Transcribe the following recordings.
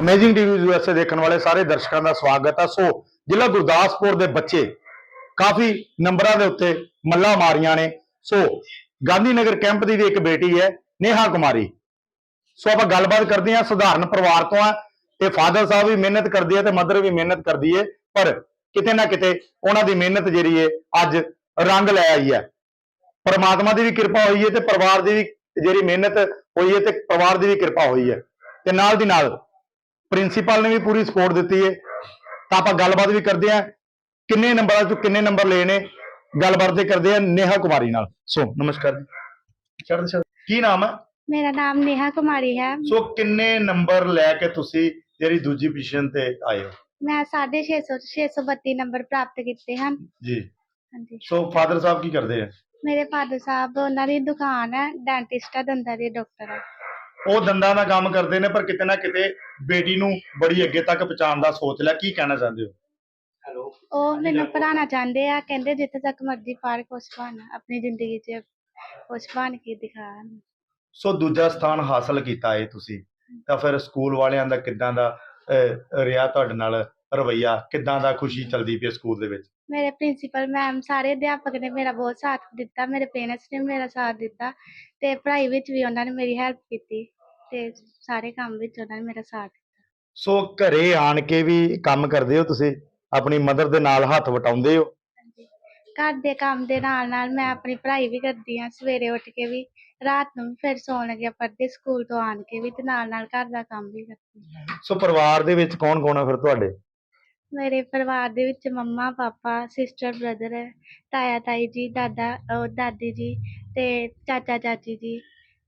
Amazing TV USA ਦੇਖਣ ਵਾਲੇ ਸਾਰੇ ਦਰਸ਼ਕਾਂ ਦਾ ਸਵਾਗਤ ਹੈ ਸੋ, ਜ਼ਿਲ੍ਹਾ ਗੁਰਦਾਸਪੁਰ ਦੇ ਬੱਚੇ ਕਾਫੀ ਨੰਬਰਾਂ ਦੇ ਉੱਤੇ ਮੱਲਾ ਮਾਰੀਆਂ ਨੇ। ਸੋ ਗਾਂਧੀ ਨਗਰ ਕੈਂਪ ਦੀ ਵੀ ਇੱਕ ਬੇਟੀ ਹੈ, ਨੇਹਾ ਕੁਮਾਰੀ। ਸੋ, ਆਪਾਂ ਗੱਲਬਾਤ ਕਰਦੇ ਹਾਂ, ਸਧਾਰਨ ਪਰਿਵਾਰ ਤੋਂ ਆ ਤੇ ਫਾਦਰ ਸਾਹਿਬ ਵੀ ਮਿਹਨਤ ਕਰਦੀ ਹੈ ਤੇ ਮਦਰ ਵੀ ਮਿਹਨਤ ਕਰਦੀ ਹੈ, ਪਰ ਕਿਤੇ ਨਾ ਕਿਤੇ ਉਹਨਾਂ ਦੀ ਮਿਹਨਤ ਜਿਹੜੀ ਹੈ, ਅੱਜ ਰੰਗ ਲੈ ਆਈ ਹੈ। ਪਰਮਾਤਮਾ ਦੀ ਵੀ ਕਿਰਪਾ ਹੋਈ ਹੈ ਤੇ ਪਰਿਵਾਰ ਦੀ ਵੀ ਜਿਹੜੀ ਮਿਹਨਤ ਹੋਈ ਹੈ ਤੇ ਪਰਿਵਾਰ ਦੀ ਵੀ ਕਿਰਪਾ ਹੋਈ ਹੈ। ਤੇ ਨਾਲ ਦੀ ਨਾਲ ਪ੍ਰਿੰਸੀਪਲ ਨੇ ਵੀ ਪੂਰੀ ਸਪੋਰਟ ਦਿੱਤੀ ਹੈ ਤਾਂ ਆਪਾਂ ਗੱਲਬਾਤ ਵੀ ਕਰਦੇ ਹਾਂ ਕਿੰਨੇ ਨੰਬਰਾਂ ਚੋਂ ਕਿੰਨੇ ਨੰਬਰ ਲਏ ਨੇ ਗੱਲਬਾਤ ਤੇ ਕਰਦੇ ਹਾਂ ਨੇਹਾ ਕੁਮਾਰੀ ਨਾਲ। ਸੋ ਨਮਸਕਾਰ ਜੀ। ਚੜ੍ਹਦੀ ਕਲਾ। ਕੀ ਨਾਮ ਹੈ ਮੇਰਾ ਨਾਮ ਨੇਹਾ ਕੁਮਾਰੀ ਹੈ। ਸੋ ਕਿੰਨੇ ਨੰਬਰ ਲੈ ਕੇ ਤੁਸੀਂ ਜਿਹੜੀ ਦੂਜੀ ਪੋਜੀਸ਼ਨ ਤੇ ਆਏ ਹੋ? ਮੈਂ 650 632 ਨੰਬਰ ਪ੍ਰਾਪਤ ਕੀਤੇ ਹਨ। ਜੀ। ਹਾਂਜੀ। ਸੋ ਫਾਦਰ ਸਾਹਿਬ ਕੀ ਕਰਦੇ ਆ? ਮੇਰੇ ਫਾਦਰ ਸਾਹਿਬ ਉਹਨਾਂ ਦੀ ਦੁਕਾਨ ਹੈ ਡੈਂਟਿਸਟ ਹੈ ਦੰਦਾਂ ਦੇ ਡਾਕਟਰ ਹੈ। ਉਹ ਦੰਦਾਂ ਦਾ ਕੰਮ ਕਰਦੇ ਨੇ ਪਰ ਕਿਤੇ ਨਾ ਕਿਤੇ ਬੇਟੀ ਨੂੰ ਬੜੀ ਅੱਗੇ ਤੱਕ ਪਹੁੰਚਾਉਣ ਦਾ ਸੋਚ ਲਿਆ। ਕੀ ਕਹਿਣਾ ਚਾਹੁੰਦੇ ਹੋ? ਉਹ ਮੈਨੂੰ ਪੜ੍ਹਾਉਣਾ ਚਾਹੁੰਦੇ ਆ ਕਹਿੰਦੇ ਜਿੱਥੇ ਤੱਕ ਮਰਜ਼ੀ ਪੜ੍ਹ ਕੁਛ ਬਣ ਆਪਣੀ ਜ਼ਿੰਦਗੀ 'ਚ ਕੁਛ ਬਣ ਕੇ ਦਿਖਾਣ ਸੋ ਦੂਜਾ ਸਥਾਨ ਹਾਸਲ ਕੀਤਾ ਹੈ ਤੁਸੀਂ। ਤਾਂ ਫਿਰ ਸਕੂਲ ਵਾਲਿਆਂ ਦਾ ਕਿੱਦਾਂ ਦਾ ਅਹ, ਰਿਹਾ ਤੁਹਾਡੇ ਨਾਲ ਰਵਈਆ? ਕਿੱਦਾਂ ਦਾ ਖੁਸ਼ੀ ਚੱਲਦੀ ਪਈ ਹੈ ਸਕੂਲ ਦੇ ਵਿੱਚ? ਮੇਰੇ ਪ੍ਰਿੰਸੀਪਲ ਮੈਮ ਸਾਰੇ ਅਧਿਆਪਕ ਨੇ ਮੇਰਾ ਬਹੁਤ ਸਾਥ ਦਿੱਤਾ ਮੇਰੇ ਪੇਰੈਂਟਸ ਨੇ ਮੇਰਾ ਸਾਥ ਦਿੱਤਾ ਤੇ ਪੜ੍ਹਾਈ ਵਿੱਚ ਵੀ ਉਹਨਾਂ ਨੇ ਮੇਰੀ ਹੈਲਪ ਕੀਤੀ। ਤੇ ਸਾਰੇ ਕੰਮ ਵਿੱਚ ਉਹਨਾਂ ਨੇ ਮੇਰਾ ਸਾਥ ਦਿੱਤਾ। ਸੋ ਘਰੇ ਆਣ ਕੇ ਵੀ ਕੰਮ ਕਰਦੇ ਹੋ ਤੁਸੀਂ? ਆਪਣੀ ਮਦਰ ਦੇ ਨਾਲ ਹੱਥ ਵਟਾਉਂਦੇ ਹੋ? ਹਾਂਜੀ। ਘਰ ਦੇ ਕੰਮ ਦੇ ਨਾਲ ਨਾਲ ਮੈਂ ਆਪਣੀ ਪੜ੍ਹਾਈ ਵੀ ਕਰਦੀ ਹਾਂ ਸਵੇਰੇ ਉੱਠ ਕੇ ਵੀ ਰਾਤ ਨੂੰ ਵੀ ਫਿਰ ਸੌਣ ਲੱਗਿਆ ਪੜ੍ਹਦੇ ਸਕੂਲ ਤੋਂ ਆਣ ਕੇ ਵੀ ਤੇ ਨਾਲ ਨਾਲ ਘਰ ਦਾ ਕੰਮ ਵੀ ਕਰਦੀ ਹਾਂ। ਸੋ ਪਰਿਵਾਰ ਦੇ ਵਿੱਚ ਕੌਣ ਕੌਣ ਹੈ ਫਿਰ ਤੁਹਾਡੇ? ਮੇਰੇ ਪਰਿਵਾਰ ਦੇ ਵਿੱਚ ਮੰਮਾ ਪਾਪਾ ਸਿਸਟਰ ਬ੍ਰਦਰ ਤਾਇਆ ਤਾਈ ਜੀ ਦਾਦਾ ਉਹ ਦਾਦੀ ਜੀ ਤੇ ਚਾਚਾ ਚਾਚੀ ਜੀ।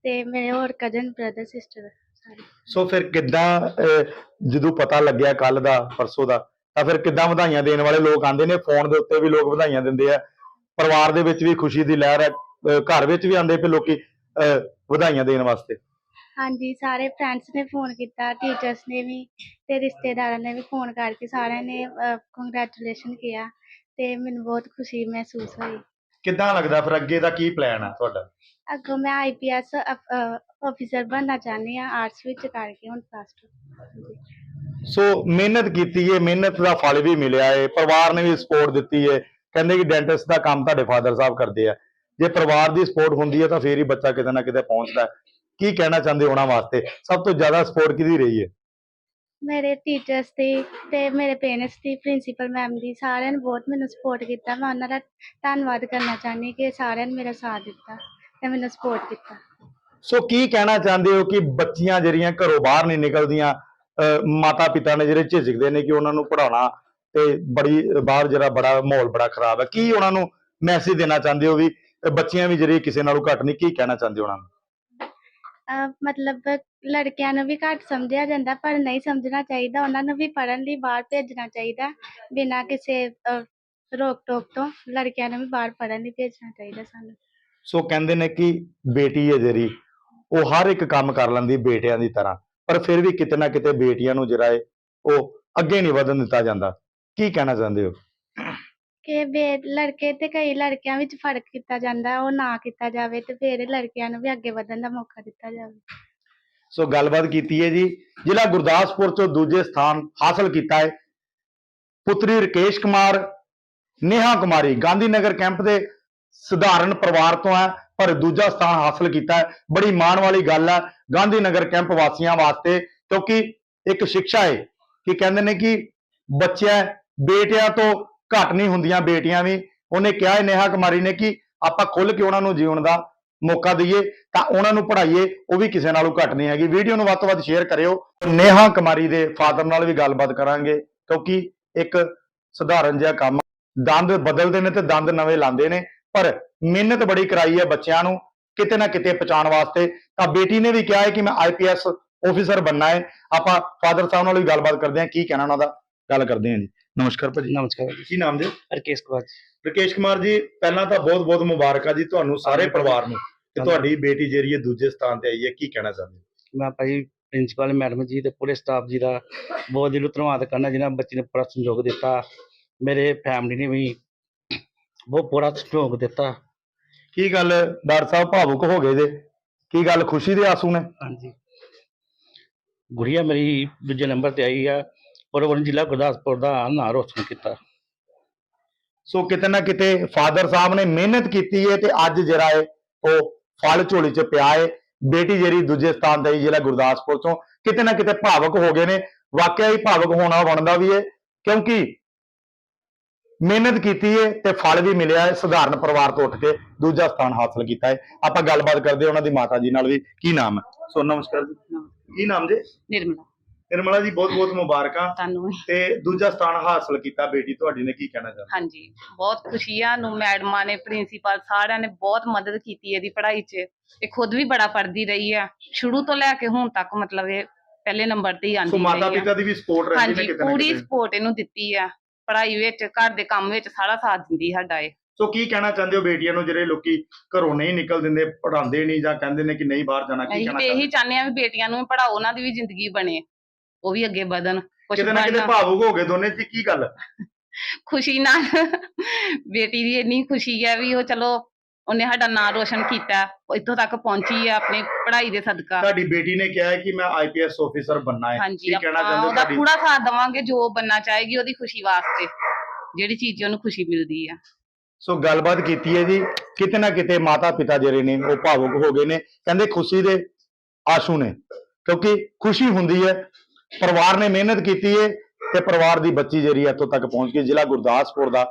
ਤੇ ਮੇਰੇ ਹੋਰ ਕਜ਼ਨ ਬ੍ਰਦਰ ਸਿਸਟਰ ਸਾਰੇ। ਸੋ ਫਿਰ ਕਿੱਦਾਂ ਅਹ, ਜਦੋਂ ਪਤਾ ਲੱਗਿਆ ਕੱਲ ਦਾ ਪਰਸੋਂ ਦਾ ਤਾਂ ਫਿਰ ਕਿੱਦਾਂ ਵਧਾਈਆਂ ਦੇਣ ਵਾਲੇ ਲੋਕ ਆਂਦੇ ਨੇ? ਫੋਨ ਦੇ ਉੱਤੇ ਵੀ ਲੋਕ ਵਧਾਈਆਂ ਦਿੰਦੇ ਆ। ਪਰਿਵਾਰ ਦੇ ਵਿੱਚ ਵੀ ਖੁਸ਼ੀ ਦੀ ਲਹਿਰ ਹੈ। ਅਹ, ਘਰ ਵਿੱਚ ਵੀ ਆਂਦੇ ਪਏ ਲੋਕੀ ਅਹ, ਵਧਾਈਆਂ ਦੇਣ ਵਾਸਤੇ। ਹਾਂਜੀ ਸਾਰੇ ਫਰੈਂਡਸ ਨੇ ਫੋਨ ਕੀਤਾ ਟੀਚਰਸ ਨੇ ਵੀ ਤੇ ਰਿਸ਼ਤੇਦਾਰਾਂ ਨੇ ਵੀ ਫੋਨ ਕਰਕੇ ਸਾਰਿਆਂ ਨੇ ਕੰਗ੍ਰੈਚੁਲੇਸ਼ਨ ਕਿਹਾ ਤੇ ਮੈਨੂੰ ਬਹੁਤ ਖੁਸ਼ੀ ਮਹਿਸੂਸ ਹੋਈ। ਕਿੱਦਾਂ ਲੱਗਦਾ ਫਿਰ ਅੱਗੇ ਦਾ ਕੀ ਪਲਾਨ ਹੈ ਤੁਹਾਡਾ? ਅੱਗੋਂ ਮੈਂ ਆਈਪੀਐਸ ਅਫੀਸਰ ਬਣਨਾ ਚਾਹੁੰਦੀ ਹਾਂ ਆਰਟਸ ਵਿੱਚ ਕਰਕੇ ਹੁਣ ਪਲੱਸ ਟੂ ਸੋ ਮਿਹਨਤ ਕੀਤੀ ਹੈ ਮਿਹਨਤ ਦਾ ਫਲ ਵੀ ਮਿਲਿਆ ਹੈ ਪਰਿਵਾਰ ਨੇ ਵੀ ਸਪੋਰਟ ਦਿੱਤੀ ਹੈ ਕਹਿੰਦੇ ਕਿ ਡੈਂਟਿਸਟ ਦਾ ਕੰਮ ਤੁਹਾਡੇ ਫਾਦਰ ਸਾਹਿਬ ਕਰਦੇ ਆ। ਜੇ ਪਰਿਵਾਰ ਦੀ ਸਪੋਰਟ ਹੁੰਦੀ ਹੈ ਤਾਂ ਫੇਰ ਹੀ ਬੱਚਾ ਕਿਤੇ ਨਾ ਕਿਤੇ ਪਹੁੰਚਦਾ ਕੀ ਕਹਿਣਾ ਚਾਹੁੰਦੇ ਹੋ ਉਹਨਾਂ ਵਾਸਤੇ? ਸਭ ਤੋਂ ਜ਼ਿਆਦਾ ਸਪੋਰਟ ਕਿਹਦੀ ਰਹੀ ਹੈ ਮੇਰੇ ਟੀਚਰਸ ਦੀ ਤੇ ਮੇਰੇ ਪੇਰੈਂਟਸ ਦੀ ਪ੍ਰਿੰਸੀਪਲ ਮੈਮ ਦੀ ਸਾਰਿਆਂ ਨੇ ਬਹੁਤ ਮੈਨੂੰ ਸਪੋਰਟ ਕੀਤਾ। ਮੈਂ ਉਹਨਾਂ ਦਾ ਧੰਨਵਾਦ ਕਰਨਾ ਚਾਹੁੰਦੀ ਕਿ ਸਾਰਿਆਂ ਨੇ ਮੇਰਾ ਸਾਥ ਦਿੱਤਾ। ਤੇ ਮੈਨੂੰ ਸਪੋਰਟ ਕੀਤਾ। ਸੋ ਕੀ ਕਹਿਣਾ ਚਾਹੁੰਦੇ ਹੋ ਕਿ ਬੱਚੀਆਂ ਜਿਹੜੀਆਂ ਘਰੋਂ ਬਾਹਰ ਨਹੀਂ ਨਿਕਲਦੀਆਂ ਮਾਤਾ ਪਿਤਾ ਨੇ ਜਿਹੜੇ ਝਿਜਕਦੇ ਨੇ ਕਿ ਉਹਨਾਂ ਨੂੰ ਪੜਾਉਣਾ ਤੇ ਬੜੀ ਬਾਹਰ ਜਿਹੜਾ ਬੜਾ ਮਾਹੌਲ ਬੜਾ ਖਰਾਬ ਹੈ। ਕੀ ਉਹਨਾਂ ਨੂੰ ਮੈਸੇਜ ਦੇਣਾ ਚਾਹੁੰਦੇ ਹੋ ਵੀ ਬੱਚੀਆਂ ਵੀ ਜਿਹੜੀ ਕਿਸੇ ਨਾਲੋਂ ਘੱਟ ਨਹੀਂ ਕੀ ਕਹਿਣਾ ਚਾਹੁੰਦੇ ਹੋ ਉਹਨਾਂ ਨੂੰ? ਮਤਲਬ ਲੜਕਿਆਂ ਨੂੰ ਵੀ ਘੱਟ ਸਮਝਿਆ ਜਾਂਦਾ ਪਰ ਨਹੀਂ ਸਮਝਣਾ ਚਾਹੀਦਾ। ਉਹਨਾਂ ਨੂੰ ਵੀ ਪੜ੍ਹਨ ਲਈ ਬਾਹਰ ਭੇਜਣਾ ਚਾਹੀਦਾ ਬਿਨਾਂ ਕਿਸੇ ਰੋਕ ਟੋਕ ਤੋਂ। ਲੜਕਿਆਂ ਨੂੰ ਵੀ ਬਾਹਰ ਪੜ੍ਹਨ ਲਈ ਭੇਜਣਾ ਚਾਹੀਦਾ ਸਾਨੂੰ। ਸੋ ਕਹਿੰਦੇ ਨੇ ਕਿ ਬੇਟੀ ਹੈ ਜਿਹੜੀ ਉਹ ਹਰ ਇੱਕ ਕੰਮ ਕਰ ਲੈਂਦੀ ਬੇਟਿਆਂ ਦੀ ਤਰ੍ਹਾਂ ਪਰ ਫਿਰ ਵੀ ਕਿਤੇ ਨਾ ਕਿਤੇ ਬੇਟੀਆਂ ਨੂੰ ਜਿਹੜਾ ਹੈ ਉਹ ਅੱਗੇ ਨਹੀਂ ਵਧਣ ਦਿੱਤਾ ਜਾਂਦਾ। ਕੀ ਕਹਿਣਾ ਚਾਹੁੰਦੇ ਹੋ? ਕਿ ਬੇ ਲੜਕੇ ਤੇ ਕਈ ਲੜਕਿਆਂ ਵਿੱਚ ਫ਼ਰਕ ਕੀਤਾ ਜਾਂਦਾ ਉਹ ਨਾ ਕੀਤਾ ਜਾਵੇ ਤੇ ਫਿਰ ਲੜਕਿਆਂ ਨੂੰ ਵੀ ਅੱਗੇ ਵਧਣ ਦਾ ਮੌਕਾ ਦਿੱਤਾ ਜਾਵੇ। ਸੋ ਗੱਲਬਾਤ ਕੀਤੀ ਹੈ ਜੀ। ਜ਼ਿਲ੍ਹਾ ਗੁਰਦਾਸਪੁਰ ਤੋਂ ਦੂਜੇ ਸਥਾਨ ਹਾਸਲ ਕੀਤਾ ਹੈ। ਪੁੱਤਰੀ ਰਕੇਸ਼ ਕੁਮਾਰ ਨੇਹਾ ਕੁਮਾਰੀ ਗਾਂਧੀ ਨਗਰ ਕੈਂਪ ਦੇ ਸਧਾਰਨ ਪਰਿਵਾਰ ਤੋਂ ਹੈ, ਪਰ ਦੂਜਾ ਸਥਾਨ ਹਾਸਲ ਕੀਤਾ ਹੈ। ਬੜੀ ਮਾਣ ਵਾਲੀ ਗੱਲ ਹੈ ਗਾਂਧੀ ਨਗਰ ਕੈਂਪ ਵਾਸੀਆਂ ਵਾਸਤੇ, ਕਿਉਂਕਿ ਇੱਕ ਸਿੱਖਿਆ ਹੈ ਕਿ ਕਹਿੰਦੇ ਨੇ ਕਿ ਬੱਚਿਆਂ, ਬੇਟਿਆਂ ਤੋਂ ਘੱਟ ਨਹੀਂ ਹੁੰਦੀਆਂ ਬੇਟੀਆਂ ਵੀ। ਉਹਨੇ ਕਿਹਾ ਹੈ, ਨੇਹਾ ਕੁਮਾਰੀ ਨੇ ਕਿ ਆਪਾਂ ਖੁੱਲ ਕੇ ਉਹਨਾਂ ਨੂੰ ਜਿਉਣ ਦਾ ਮੌਕਾ ਦਈਏ, ਤਾਂ ਉਹਨਾਂ ਨੂੰ ਪੜ੍ਹਾਈਏ, ਉਹ ਵੀ ਕਿਸੇ ਨਾਲੋਂ ਘੱਟ ਨਹੀਂ ਹੈਗੀ। ਵੀਡੀਓ ਨੂੰ ਵੱਧ ਤੋਂ ਵੱਧ ਸ਼ੇਅਰ ਕਰਿਓ। ਨੇਹਾ ਕੁਮਾਰੀ ਦੇ ਫਾਦਰ ਨਾਲ ਵੀ ਗੱਲਬਾਤ ਕਰਾਂਗੇ, ਕਿਉਂਕਿ ਇੱਕ ਸਧਾਰਨ ਜਿਹਾ ਕੰਮ ਦੰਦ ਬਦਲਦੇ ਨੇ ਤੇ ਦੰਦ ਨਵੇਂ ਲਾਉਂਦੇ ਨੇ। ਪਰ ਮਿਹਨਤ ਬੜੀ ਕਰਾਈ ਹੈ ਬੱਚਿਆਂ ਨੂੰ ਕਿਤੇ ਨਾ ਕਿਤੇ ਪਹੁੰਚਾਉਣ ਵਾਸਤੇ। ਤਾਂ ਬੇਟੀ ਨੇ ਵੀ ਕਿਹਾ ਹੈ ਕਿ ਮੈਂ ਆਈਪੀਐਸ ਆਫੀਸਰ ਬੰਨਾ ਹੈ। ਆਪਾਂ ਫਾਦਰ ਸਾਹਿਬ ਨਾਲ ਵੀ ਗੱਲਬਾਤ ਕਰਦੇ ਹਾਂ ਕੀ ਕਹਿਣਾ ਉਹਨਾਂ ਦਾ? ਗੱਲ ਕਰਦੇ ਹਾਂ ਜੀ। ਨਮਸਕਾਰ ਭਾਜੀ। ਨਮਸਕਾਰ ਜੀ। ਕੀ ਨਾਮ ਜੀ? ਰਕੇਸ਼ ਕੁਮਾਰ ਜੀ। ਰਕੇਸ਼ ਕੁਮਾਰ ਜੀ ਪਹਿਲਾਂ ਤਾਂ ਬਹੁਤ ਬਹੁਤ ਮੁਬਾਰਕਾਂ ਜੀ ਤੁਹਾਨੂੰ ਸਾਰੇ। ਪਰਿਵਾਰ ਨੂੰ ਕਿ ਤੁਹਾਡੀ ਬੇਟੀ ਜਿਹੜੀ ਹੈ ਦੂਜੇ ਸਥਾਨ ਤੇ ਆਈ ਹੈ ਕੀ ਕਹਿਣਾ ਚਾਹੁੰਦੇ ਮੈਂ ਭਾਈ ਪ੍ਰਿੰਸੀਪਲ ਮੈਡਮ ਜੀ ਤੇ ਪੂਰੇ ਸਟਾਫ ਜੀ ਦਾ ਬਹੁਤ ਦਿਲੋਂ ਧੰਨਵਾਦ ਕਰਨਾ ਜਿਨ੍ਹਾਂ ਬੱਚੇ ਨੇ ਪੂਰਾ ਸਹਿਯੋਗ ਦਿੱਤਾ। ਮੇਰੇ ਫੈਮਿਲੀ ਨੇ ਵੀ ਬਹੁਤ ਪੂਰਾ ਸਹਿਯੋਗ ਦਿੱਤਾ। ਕੀ ਗੱਲ ਡਾਕਟਰ ਸਾਹਿਬ ਭਾਵੁਕ ਹੋ ਗਏ ਜੇ? ਕੀ ਗੱਲ ਖੁਸ਼ੀ ਦੇ ਆਂਸੂ ਨੇ? ਹਾਂਜੀ। ਗੁੜੀਆ ਮੇਰੀ ਦੂਜੇ ਨੰਬਰ ਤੇ ਆਈ ਆ ਪਰ ਉਹਨੇ ਜ਼ਿਲ੍ਹਾ ਗੁਰਦਾਸਪੁਰ ਦਾ ਨਾਂ ਰੋਸ਼ਨ ਕੀਤਾ। ਸੋ ਕਿਤੇ ਨਾ ਕਿਤੇ ਫਾਦਰ ਸਾਹਿਬ ਨੇ ਮਿਹਨਤ ਕੀਤੀ ਹੈ ਤੇ ਅੱਜ ਜਿਹੜਾ ਹੈ ਉਹ ਫਲ ਝੋਲੀ 'ਚ ਪਿਆ ਹੈ ਬੇਟੀ ਜਿਹੜੀ ਦੂਜੇ ਸਥਾਨ ਤੇ ਆਈ ਜ਼ਿਲ੍ਹਾ ਗੁਰਦਾਸਪੁਰ ਤੋਂ ਕਿਤੇ ਨਾ ਕਿਤੇ ਭਾਵਕ ਹੋ ਗਏ ਨੇ। ਵਾਕਿਆ ਹੀ ਭਾਵਕ ਹੋਣਾ ਬਣਦਾ ਵੀ ਹੈ ਕਿਉਂਕਿ ਮਿਹਨਤ ਕੀਤੀ ਹੈ ਤੇ ਫਲ ਵੀ ਮਿਲਿਆ ਹੈ ਸਧਾਰਨ ਪਰਿਵਾਰ ਤੋਂ ਉੱਠ ਕੇ ਦੂਜਾ ਸਥਾਨ ਹਾਸਲ ਕੀਤਾ ਹੈ ਆਪਾਂ ਗੱਲਬਾਤ ਕਰਦੇ ਹਾਂ ਉਹਨਾਂ ਦੀ ਮਾਤਾ ਜੀ ਨਾਲ ਵੀ। ਕੀ ਨਾਮ ਹੈ? ਸੋ ਨਮਸਕਾਰ ਜੀ। ਕੀ ਨਾਮ ਜੀ? ਨਿਰਮਲਾ। ਨਿਰਮਲਾ ਜੀ ਬਹੁਤ ਬਹੁਤ ਮੁਬਾਰਕਾਂ। ਤੁਹਾਨੂੰ। ਤੇ ਦੂਜਾ ਸਥਾਨ ਹਾਸਲ ਕੀਤਾ ਬੇਟੀ ਤੁਹਾਡੀ ਨੇ ਕੀ ਕਹਿਣਾ ਚਾਹੁੰਦੇ ਹਾਂਜੀ ਬਹੁਤ ਖੁਸ਼ੀ ਆ ਨੂੰ ਮੈਡਮਾਂ ਨੇ ਪ੍ਰਿੰਸੀਪਲ ਸਾਰਿਆਂ ਨੇ ਬਹੁਤ ਮਦਦ ਕੀਤੀ ਇਹਦੀ ਪੜ੍ਹਾਈ 'ਚ। ਇਹ ਖੁਦ ਵੀ ਬੜਾ ਪੜ੍ਹਦੀ ਰਹੀ ਆ। ਸ਼ੁਰੂ ਤੋਂ ਲੈ ਕੇ ਹੁਣ ਤੱਕ ਮਤਲਬ ਇਹ ਪਹਿਲੇ ਨੰਬਰ ਤੇ ਹੀ ਆਂਦੀ ਸੋ ਮਾਤਾ ਰਹੀ ਪਿਤਾ ਦੀ ਵੀ ਸਪੋਰਟ ਰਹਿੰਦੀ ਨੇ ਕਿਤੇ ਨਾ ਪੂਰੀ ਸਪੋਰਟ ਇਹਨੂੰ ਦਿੱਤੀ ਆ। ਪੜ੍ਹਾਈ ਵਿੱਚ ਘਰ ਦੇ ਕੰਮ ਵਿੱਚ ਸਾਰਾ ਸਾਥ ਦਿੰਦੀ ਸਾਡਾ ਇਹ। ਸੋ ਕੀ ਕਹਿਣਾ ਚਾਹੁੰਦੇ ਹੋ ਬੇਟੀਆਂ ਨੂੰ ਜਿਹੜੇ ਲੋਕੀ ਘਰੋਂ ਨਹੀਂ ਨਿਕਲ ਦਿੰਦੇ ਪੜਾਉਂਦੇ ਨਹੀਂ ਜਾਂ ਕਹਿੰਦੇ ਨੇ ਕਿ ਨਹੀਂ ਬਾਹਰ ਜਾਣਾ ਕੀ ਅਸੀਂ ਕਹਿਣਾ ਤੇ ਇਹੀ ਚਾਹੁੰਦੇ? ਚਾਹੁੰਦੇ ਆ ਵੀ ਬੇਟੀਆਂ ਨੂੰ ਵੀ ਪੜਾਓ ਉਹਨਾਂ ਦੀ ਵੀ ਜ਼ਿੰਦਗੀ ਬਣੇ ਉਹ ਵੀ ਅੱਗੇ ਵਧਣ ਕੁਛ ਕਿਤੇ ਨਾ ਕਿਤੇ ਬਣਨ। ਭਾਵੁਕ ਹੋ ਗਏ ਦੋਨੇ ਜੀ ਕੀ ਗੱਲ? ਖੁਸ਼ੀ ਨਾਲ ਬੇਟੀ ਦੀ ਇੰਨੀ ਖੁਸ਼ੀ ਹੈ ਵੀ ਉਹ ਚਲੋ ਉਹਨੇ ਸਾਡਾ ਨਾਂ ਰੋਸ਼ਨ ਕੀਤਾ ਉਹ ਇੱਥੋਂ ਤੱਕ ਪਹੁੰਚੀ ਹੈ ਆਪਣੀ ਪੜ੍ਹਾਈ ਦੇ ਸਦਕਾ। ਤੁਹਾਡੀ ਬੇਟੀ ਨੇ ਕਿਹਾ ਹੈ ਕਿ ਮੈਂ ਆਈਪੀਐਸ ਆਫੀਸਰ ਬਣਨਾ ਹੈ। ਹਾਂਜੀ ਕੀ ਕਹਿਣਾ ਆਪਾਂ ਚਾਹੁੰਦੇ ਹੋ ਉਹਦਾ ਤੁਹਾਡੀ? ਪੂਰਾ ਸਾਥ ਦੇਵਾਂਗੇ ਜੋ ਬੰਨਾ ਚਾਹੇਗੀ ਉਹਦੀ ਖੁਸ਼ੀ ਵਾਸਤੇ ਜਿਹੜੀ ਚੀਜ਼ 'ਚ ਉਹਨੂੰ ਖੁਸ਼ੀ ਮਿਲਦੀ ਆ। ਸੋ ਗੱਲਬਾਤ ਕੀਤੀ ਹੈ ਜੀ ਕਿਤੇ ਨਾ ਕਿਤੇ ਮਾਤਾ ਪਿਤਾ ਜਿਹੜੇ ਨੇ ਉਹ ਭਾਵੁਕ ਹੋ ਗਏ ਨੇ। ਕਹਿੰਦੇ ਖੁਸ਼ੀ ਦੇ ਆਸ਼ੂ ਨੇ ਕਿਉਂਕਿ ਖੁਸ਼ੀ ਹੁੰਦੀ ਹੈ ਪਰਿਵਾਰ ਨੇ ਮਿਹਨਤ ਕੀਤੀ ਹੈ ਤੇ ਪਰਿਵਾਰ ਦੀ ਬੱਚੀ ਜਿਹੜੀ ਹੈ ਇੱਥੋਂ ਤੱਕ ਪਹੁੰਚ ਗਈ। ਜ਼ਿਲ੍ਹਾ ਗੁਰਦਾਸਪੁਰ ਦਾ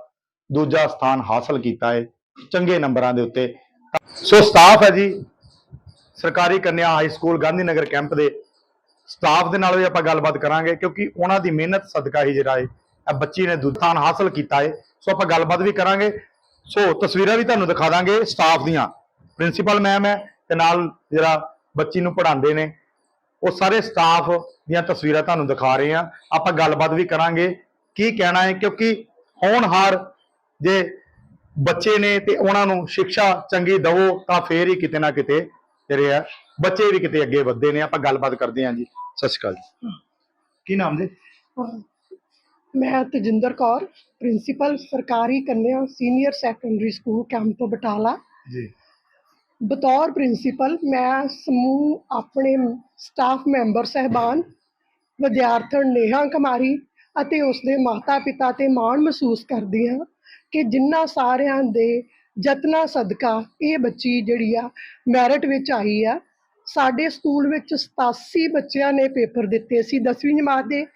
ਦੂਜਾ ਸਥਾਨ ਹਾਸਲ ਕੀਤਾ ਹੈ। ਚੰਗੇ ਨੰਬਰਾਂ ਦੇ ਉੱਤੇ। ਸੋ ਸਟਾਫ ਹੈ ਜੀ, ਸਰਕਾਰੀ ਕੰਨਿਆ high school Gandhi Nagar camp ਦੇ ਸਟਾਫ ਦੇ ਨਾਲ ਵੀ ਆਪਾਂ ਗੱਲਬਾਤ ਕਰਾਂਗੇ, ਕਿਉਂਕਿ ਉਹਨਾਂ ਦੀ ਮਿਹਨਤ ਸਦਕਾ ਹੀ ਜਿਹੜਾ ਹੈ, ਇਹ ਬੱਚੀ ਨੇ ਦੂਜਾ ਹਾਸਲ ਕੀਤਾ ਹੈ। ਸੋ ਆਪਾਂ ਗੱਲਬਾਤ ਵੀ ਕਰਾਂਗੇ। ਸੋ ਤਸਵੀਰਾਂ ਵੀ ਤੁਹਾਨੂੰ ਦਿਖਾ ਦਾਂਗੇ ਸਟਾਫ ਦੀਆਂ। ਪ੍ਰਿੰਸੀਪਲ ਮੈਮ ਹੈ ਤੇ ਨਾਲ ਜਿਹੜਾ ਬੱਚੀ ਨੂੰ ਪੜ੍ਹਾਉਂਦੇ ਨੇ, ਉਹ ਸਾਰੇ ਸਟਾਫ ਦੀਆਂ ਤਸਵੀਰਾਂ ਤੁਹਾਨੂੰ ਦਿਖਾ ਰਹੇ ਆ ਆਪਾਂ ਗੱਲਬਾਤ ਵੀ ਕਰਾਂਗੇ, ਕੀ ਕਹਿਣਾ ਹੈ, ਕਿਉਂਕਿ ਹੋਣਹਾਰ ਜੇ ਬੱਚੇ ਨੇ ਤੇ ਉਹਨਾਂ ਨੂੰ ਸਿੱਖਿਆ ਚੰਗੀ ਦਵੋ ਤਾਂ ਫੇਰ ਹੀ ਕਿਤੇ ਨਾ ਕਿਤੇ ਜਿਹੜੇ ਆ ਬੱਚੇ ਵੀ ਕਿਤੇ ਅੱਗੇ ਵਧਦੇ ਨੇ ਆਪਾਂ ਗੱਲਬਾਤ ਕਰਦੇ ਹਾਂ ਜੀ। ਸਤਿ ਸ਼੍ਰੀ ਅਕਾਲ ਜੀ। ਕੀ ਨਾਮ ਜੀ? ਮੈਂ ਤਜਿੰਦਰ ਕੌਰ ਪ੍ਰਿੰਸੀਪਲ ਸਰਕਾਰੀ ਕੰਨਿਆ senior secondary school camp Batala. ਜੀ। ਬਤੌਰ ਪ੍ਰਿੰਸੀਪਲ ਮੈਂ ਸਮੂਹ ਆਪਣੇ ਸਟਾਫ ਮੈਂਬਰ ਸਹਿਬਾਨ ਵਿਦਿਆਰਥਣ ਨੇਹਾ ਕੁਮਾਰੀ ਅਤੇ ਉਸਦੇ ਮਾਤਾ-ਪਿਤਾ ਤੇ ਮਾਣ ਮਹਿਸੂਸ ਕਰਦੀ ਹਾਂ। ਕਿ ਜਿਨ੍ਹਾਂ ਸਾਰਿਆਂ ਦੇ ਯਤਨਾਂ ਸਦਕਾ ਇਹ ਬੱਚੀ ਜਿਹੜੀ ਆ ਮੈਰਿਟ ਵਿੱਚ ਆਈ ਆ। ਸਾਡੇ ਸਕੂਲ ਵਿੱਚ 87 ਬੱਚਿਆਂ ਨੇ ਪੇਪਰ ਦਿੱਤੇ ਸੀ 10ਵੀਂ ਜਮਾਤ ਦੇ,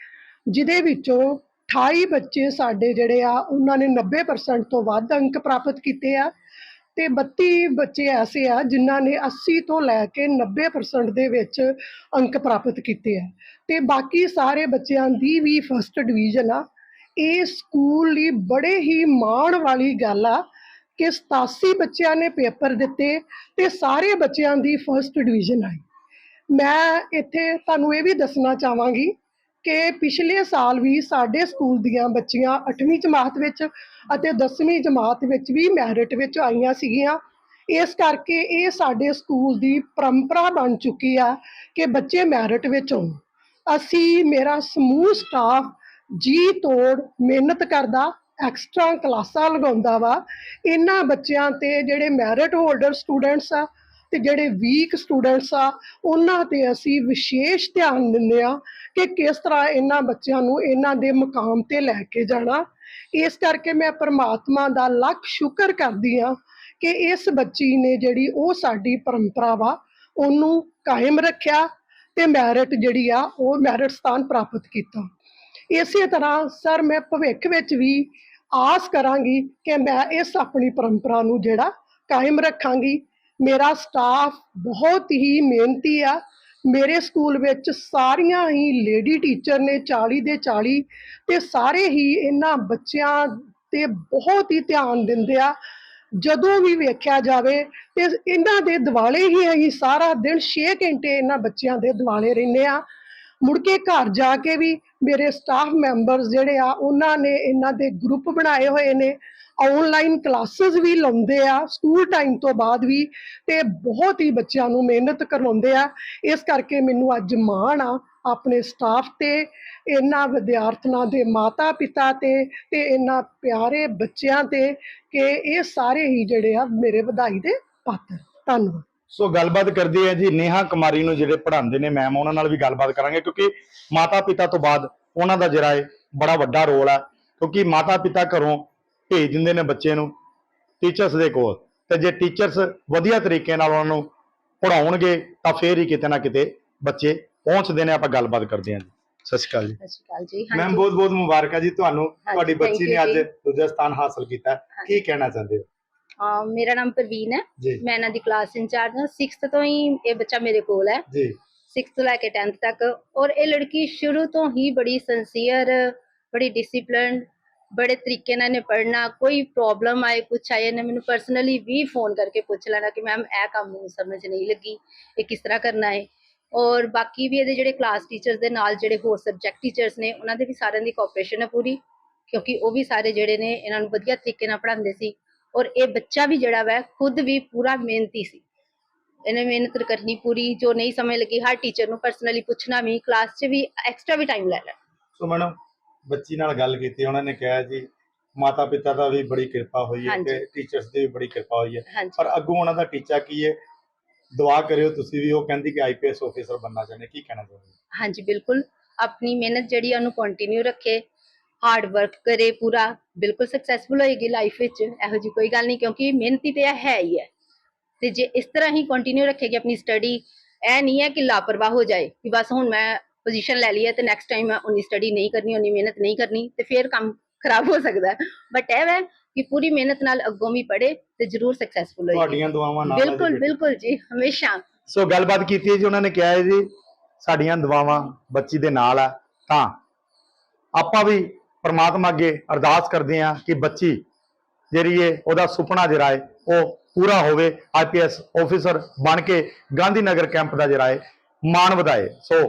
ਜਿਹਦੇ ਵਿੱਚੋਂ 28 ਬੱਚੇ ਸਾਡੇ ਜਿਹੜੇ ਆ, ਉਹਨਾਂ ਨੇ 90% ਤੋਂ ਵੱਧ ਅੰਕ ਪ੍ਰਾਪਤ ਕੀਤੇ ਆ ਤੇ 32 ਬੱਚੇ ਐਸੇ ਆ ਜਿਨ੍ਹਾਂ ਨੇ 80 ਤੋਂ ਲੈ ਕੇ 90% ਦੇ ਵਿੱਚ ਅੰਕ ਪ੍ਰਾਪਤ ਕੀਤੇ ਆ। ਤੇ ਬਾਕੀ ਸਾਰੇ ਬੱਚਿਆਂ ਦੀ ਵੀ ਫਸਟ ਡਿਵੀਜ਼ਨ ਆ। ਇਹ ਸਕੂਲ ਲਈ ਬੜੇ ਹੀ ਮਾਣ ਵਾਲੀ ਗੱਲ ਆ ਕਿ 87 ਬੱਚਿਆਂ ਨੇ ਪੇਪਰ ਦਿੱਤੇ ਤੇ ਸਾਰੇ ਬੱਚਿਆਂ ਦੀ ਫਸਟ ਡਿਵੀਜ਼ਨ ਆਈ। ਮੈਂ ਇੱਥੇ ਤੁਹਾਨੂੰ ਇਹ ਵੀ ਦੱਸਣਾ ਚਾਹਾਂਗੀ ਕਿ ਪਿਛਲੇ ਸਾਲ ਵੀ ਸਾਡੇ ਸਕੂਲ ਦੀਆਂ ਬੱਚੀਆਂ 8ਵੀਂ ਜਮਾਤ ਵਿੱਚ ਅਤੇ 10ਵੀਂ ਜਮਾਤ ਵਿੱਚ ਵੀ ਮੈਰਿਟ ਵਿੱਚ ਆਈਆਂ ਸੀਗੀਆਂ। ਇਸ ਕਰਕੇ ਇਹ ਸਾਡੇ ਸਕੂਲ ਦੀ ਪਰੰਪਰਾ ਬਣ ਚੁੱਕੀ ਆ ਕਿ ਬੱਚੇ ਮੈਰਿਟ ਵਿੱਚ ਆਉਣ ਅਸੀਂ, ਮੇਰਾ ਸਮੂਹ ਸਟਾਫ ਜੀ ਤੋੜ ਮਿਹਨਤ ਕਰਦਾ ਐਕਸਟਰਾ ਕਲਾਸਾਂ ਲਗਾਉਂਦਾ ਵਾ। ਇਹਨਾਂ ਬੱਚਿਆਂ ਤੇ ਜਿਹੜੇ ਮੈਰਿਟ ਹੋਲਡਰ ਸਟੂਡੈਂਟਸ ਆ ਤੇ ਜਿਹੜੇ ਵੀਕ ਸਟੂਡੈਂਟਸ ਆ, ਉਹਨਾਂ ਤੇ ਅਸੀਂ ਵਿਸ਼ੇਸ਼ ਧਿਆਨ ਦਿੰਦੇ ਆ ਕਿ ਕਿਸ ਤਰ੍ਹਾਂ ਇਹਨਾਂ ਬੱਚਿਆਂ ਨੂੰ ਇਹਨਾਂ ਦੇ ਮੁਕਾਮ ਤੇ ਲੈ ਕੇ ਜਾਣਾ। ਇਸ ਕਰਕੇ ਮੈਂ ਪਰਮਾਤਮਾ ਦਾ ਲੱਖ ਸ਼ੁਕਰ ਕਰਦੀ ਆ ਕਿ ਇਸ ਬੱਚੀ ਨੇ ਜਿਹੜੀ ਉਹ ਸਾਡੀ ਪਰੰਪਰਾ ਵਾ, ਉਹਨੂੰ ਕਾਇਮ ਰੱਖਿਆ ਤੇ ਮੈਰਿਟ ਜਿਹੜੀ ਆ, ਉਹ ਮੈਰਿਟ ਸਥਾਨ ਪ੍ਰਾਪਤ ਕੀਤਾ। ਇਸੇ ਤਰ੍ਹਾਂ, ਸਰ, ਮੈਂ ਭਵਿੱਖ ਵਿੱਚ ਵੀ ਆਸ ਕਰਾਂਗੀ ਕਿ ਮੈਂ ਇਸ ਆਪਣੀ ਪਰੰਪਰਾ ਨੂੰ ਜਿਹੜਾ ਕਾਇਮ ਰੱਖਾਂਗੀ। ਮੇਰਾ ਸਟਾਫ ਬਹੁਤ ਹੀ ਮਿਹਨਤੀ ਆ। ਮੇਰੇ ਸਕੂਲ ਵਿੱਚ ਸਾਰੀਆਂ ਹੀ ਲੇਡੀ ਟੀਚਰ ਨੇ 40 ਦੇ 40 ਤੇ ਸਾਰੇ ਹੀ ਇਹਨਾਂ ਬੱਚਿਆਂ ਤੇ ਬਹੁਤ ਹੀ ਧਿਆਨ ਦਿੰਦੇ ਆ। ਜਦੋਂ ਵੀ ਵੇਖਿਆ ਜਾਵੇ ਤੇ ਇਹਨਾਂ ਦੇ ਦਿਵਾਲੇ ਹੀ ਅਸੀਂ ਸਾਰਾ ਦਿਨ 6 ਘੰਟੇ ਇਹਨਾਂ ਬੱਚਿਆਂ ਦੇ ਦਿਵਾਲੇ ਰਹਿੰਦੇ ਆ। ਮੁੜ ਕੇ ਘਰ ਜਾ ਕੇ ਵੀ ਮੇਰੇ ਸਟਾਫ ਮੈਂਬਰਸ ਜਿਹੜੇ ਆ, ਉਹਨਾਂ ਨੇ ਇਹਨਾਂ ਦੇ ਗਰੁੱਪ ਬਣਾਏ ਹੋਏ ਨੇ। ਆਨਲਾਈਨ ਕਲਾਸਿਸ ਵੀ ਲਾਉਂਦੇ ਆ ਸਕੂਲ ਟਾਈਮ ਤੋਂ ਬਾਅਦ ਵੀ ਤੇ ਬਹੁਤ ਹੀ ਬੱਚਿਆਂ ਨੂੰ ਮਿਹਨਤ ਕਰਵਾਉਂਦੇ ਆ। ਇਸ ਕਰਕੇ ਮੈਨੂੰ ਅੱਜ ਮਾਣ ਆ ਆਪਣੇ ਸਟਾਫ ਤੇ, ਇਹਨਾਂ ਵਿਦਿਆਰਥਣਾਂ ਦੇ ਮਾਤਾ ਪਿਤਾ ਤੇ ਤੇ ਇਹਨਾਂ ਪਿਆਰੇ ਬੱਚਿਆਂ ਤੇ ਕਿ ਇਹ ਸਾਰੇ ਹੀ ਜਿਹੜੇ ਆ ਮੇਰੇ ਵਧਾਈ ਦੇ ਪਾਤਰ। ਧੰਨਵਾਦ। ਸੋ ਗੱਲਬਾਤ ਕਰਦੇ ਆ ਜੀ ਨੇਹਾ ਕੁਮਾਰੀ ਨੂੰ ਜਿਹੜੇ ਪੜ੍ਹਾਉਂਦੇ ਨੇ ਮੈਮ ਉਹਨਾਂ ਨਾਲ ਵੀ ਗੱਲਬਾਤ ਕਰਾਂਗੇ ਕਿਉਂਕਿ ਮਾਤਾ ਪਿਤਾ ਤੋਂ ਬਾਅਦ ਉਹਨਾਂ ਦਾ ਜਿਹੜਾ ਹੈ ਬੜਾ ਵੱਡਾ ਰੋਲ ਹੈ ਕਿਉਂਕਿ ਮਾਤਾ ਪਿਤਾ ਘਰੋਂ ਭੇਜ ਦਿੰਦੇ ਨੇ ਬੱਚੇ ਨੂੰ ਟੀਚਰਸ ਦੇ ਕੋਲ ਤੇ ਜੇ ਟੀਚਰਸ ਵਧੀਆ ਤਰੀਕੇ ਨਾਲ ਉਹਨਾਂ ਨੂੰ ਪੜਾਉਣਗੇ ਤਾਂ ਫੇਰ ਹੀ ਕਿਤੇ ਨਾ ਕਿਤੇ ਬੱਚੇ ਪਹੁੰਚਦੇ ਨੇ ਆਪਾਂ ਗੱਲਬਾਤ ਕਰਦੇ ਹਾਂ ਜੀ। ਸਤਿ ਸ਼੍ਰੀ ਅਕਾਲ ਜੀ। ਸਤਿ ਸ਼੍ਰੀ ਅਕਾਲ ਜੀ ਮੈਮ ਬਹੁਤ ਬਹੁਤ ਮੁਬਾਰਕਾਂ ਜੀ ਤੁਹਾਨੂੰ ਤੁਹਾਡੀ ਬੱਚੀ ਨੇ ਅੱਜ। ਦੂਜਾ ਸਥਾਨ ਹਾਸਲ ਕੀਤਾ। ਕੀ ਕਹਿਣਾ ਚਾਹੁੰਦੇ ਹੋ? ਮੇਰਾ ਨਾਮ ਪ੍ਰਵੀਨ ਹੈ। ਜੀ। ਮੈਂ ਇਹਨਾਂ ਦੀ ਕਲਾਸ ਇੰਚਾਰਜ ਹਾਂ। 6th ਤੋਂ ਹੀ ਇਹ ਬੱਚਾ ਮੇਰੇ ਕੋਲ ਹੈ। ਜੀ। 6th ਤੋਂ ਲੈ ਕੇ 10th ਤੱਕ। ਔਰ ਇਹ ਲੜਕੀ ਸ਼ੁਰੂ ਤੋਂ ਹੀ ਬੜੀ ਸਿੰਸੀਅਰ ਬੜੀ ਡਿਸਪਲਿਨਡ ਬੜੇ ਤਰੀਕੇ ਨਾਲ ਇਹਨੇ ਪੜ੍ਹਨਾ। ਕੋਈ ਪ੍ਰੋਬਲਮ ਆਏ ਕੁਛ ਆਏ ਇਹਨੇ ਮੈਨੂੰ ਪਰਸਨਲੀ ਵੀ ਫੋਨ ਕਰਕੇ ਪੁੱਛ ਲੈਣਾ ਕਿ ਮੈਮ ਇਹ ਕੰਮ ਮੈਨੂੰ ਸਮਝ ਨਹੀਂ ਲੱਗੀ। ਇਹ ਕਿਸ ਤਰ੍ਹਾਂ ਕਰਨਾ ਹੈ ਔਰ ਬਾਕੀ ਵੀ ਇਹਦੇ ਜਿਹੜੇ ਕਲਾਸ ਟੀਚਰਸ ਦੇ ਨਾਲ ਜਿਹੜੇ ਹੋਰ ਸਬਜੈਕਟ ਟੀਚਰਸ ਨੇ ਉਹਨਾਂ ਦੇ ਵੀ ਸਾਰਿਆਂ ਦੀ ਕੋਆਪਰੇਸ਼ਨ ਹੈ ਪੂਰੀ। ਕਿਉਂਕਿ ਉਹ ਵੀ ਸਾਰੇ ਜਿਹੜੇ ਨੇ ਇਹਨਾਂ ਨੂੰ ਵਧੀਆ ਤਰੀਕੇ ਨਾਲ ਪੜ੍ਹਾਉਂਦੇ ਸੀ। ਔਰ ਇਹ ਬੱਚਾ ਵੀ ਜਿਹੜਾ ਵਾ ਖੁਦ ਵੀ ਪੂਰਾ ਮਿਹਨਤੀ ਸੀ। ਇਹਨੇ ਮਿਹਨਤ ਕਰਨੀ ਪੂਰੀ ਜੋ ਨਹੀਂ ਸਮਝ ਲੱਗੀ ਹਰ ਟੀਚਰ ਨੂੰ ਪਰਸਨਲੀ ਪੁੱਛਣਾ ਵੀ ਕਲਾਸ 'ਚ ਵੀ ਐਕਸਟਰਾ ਵੀ ਟਾਈਮ ਲੈ ਲੈਣਾ। ਸੋ ਮੈਡਮ ਬੱਚੀ ਨਾਲ ਗੱਲ ਕੀਤੀ ਉਹਨਾਂ ਨੇ ਕਿਹਾ ਜੀ ਮਾਤਾ ਪਿਤਾ ਦਾ ਵੀ ਬੜੀ ਕਿਰਪਾ ਹੋਈ ਹੈ। ਤੇ ਟੀਚਰਸ ਦੀ ਵੀ ਬੜੀ ਕਿਰਪਾ ਹੋਈ ਹੈ। ਪਰ ਅੱਗੋਂ ਉਹਨਾਂ ਦਾ ਟੀਚਾ ਕੀ ਹੈ? ਦੁਆ ਕਰਿਓ ਤੁਸੀਂ ਵੀ ਉਹ ਕਹਿੰਦੀ ਕਿ ਆਈਪੀਐਸ ਆਫੀਸਰ ਬਣਨਾ ਚਾਹੁੰਦੇ ਕੀ ਕਹਿਣਾ ਚਾਹੁੰਦੇ? ਹਾਂਜੀ ਬਿਲਕੁਲ। ਆਪਣੀ ਮਿਹਨਤ ਜਿਹੜੀ ਉਹਨੂੰ ਕੰਟੀਨਿਊ ਰੱਖੇ। ਹਾਰਡ ਵਰਕ ਕਰੇ ਪੂਰਾ ਬਿਲਕੁਲ ਸਕਸੈਸਫੁਲ ਹੋਏਗੀ ਲਾਈਫ ਵਿੱਚ ਇਹੋ ਜੀ ਕੋਈ ਗੱਲ ਨਹੀਂ ਕਿਉਂਕਿ ਮਿਹਨਤੀ ਤੇ ਹੈ ਹੀ ਹੈ। ਤੇ ਜੇ ਇਸ ਤਰ੍ਹਾਂ ਹੀ ਕੰਟੀਨਿਊ ਰੱਖੇਗੀ ਆਪਣੀ ਸਟੱਡੀ ਇਹ ਨਹੀਂ ਹੈ ਕਿ ਲਾਪਰਵਾਹ ਹੋ ਜਾਏ ਕਿ ਬਸ ਹੁਣ ਮੈਂ ਪੋਜੀਸ਼ਨ ਲੈ ਲਈ ਹੈ ਤੇ ਨੈਕਸਟ ਟਾਈਮ ਮੈਂ ਉਨੀ ਸਟੱਡੀ ਨਹੀਂ ਕਰਨੀ ਉਨੀ ਮਿਹਨਤ ਨਹੀਂ ਕਰਨੀ ਤੇ ਫਿਰ ਕੰਮ ਖਰਾਬ ਹੋ ਸਕਦਾ ਬਟ ਇਹ ਹੈ ਕਿ ਪੂਰੀ ਮਿਹਨਤ ਨਾਲ ਅੱਗੋਂ ਵੀ ਪੜੇ ਤੇ ਜ਼ਰੂਰ ਸਕਸੈਸਫੁਲ ਹੋਏਗੀ। ਤੁਹਾਡੀਆਂ ਦੁਆਵਾਂ ਨਾਲ ਬਿਲਕੁਲ। ਬਿਲਕੁਲ ਜੀ ਹਮੇਸ਼ਾ। ਸੋ ਗੱਲਬਾਤ ਕੀਤੀ ਹੈ ਜੀ ਉਹਨਾਂ ਨੇ ਕਿਹਾ ਹੈ ਜੀ ਸਾਡੀਆਂ ਦੁਆਵਾਂ ਬੱਚੀ ਦੇ ਨਾਲ ਆ। ਤਾਂ ਆਪਾਂ ਵੀ ਪਰਮਾਤਮਾ ਅੱਗੇ ਅਰਦਾਸ ਕਰਦੇ ਹਾਂ ਕਿ ਬੱਚੀ ਜਿਹੜੀ ਹੈ ਉਹਦਾ ਸੁਪਨਾ ਜਿਹੜਾ ਹੈ ਉਹ ਪੂਰਾ ਹੋਵੇ, ਆਈਪੀਐਸ ਆਫੀਸਰ ਬਣ ਕੇ ਗਾਂਧੀ ਨਗਰ ਕੈਂਪ ਦਾ ਜਿਹੜਾ ਹੈ ਮਾਣ ਵਧਾਏ। So,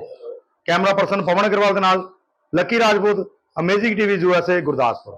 camera person Pawan Agarwal ਦੇ ਨਾਲ, Lucky Rajput, amazing TV USA Gurdaspur.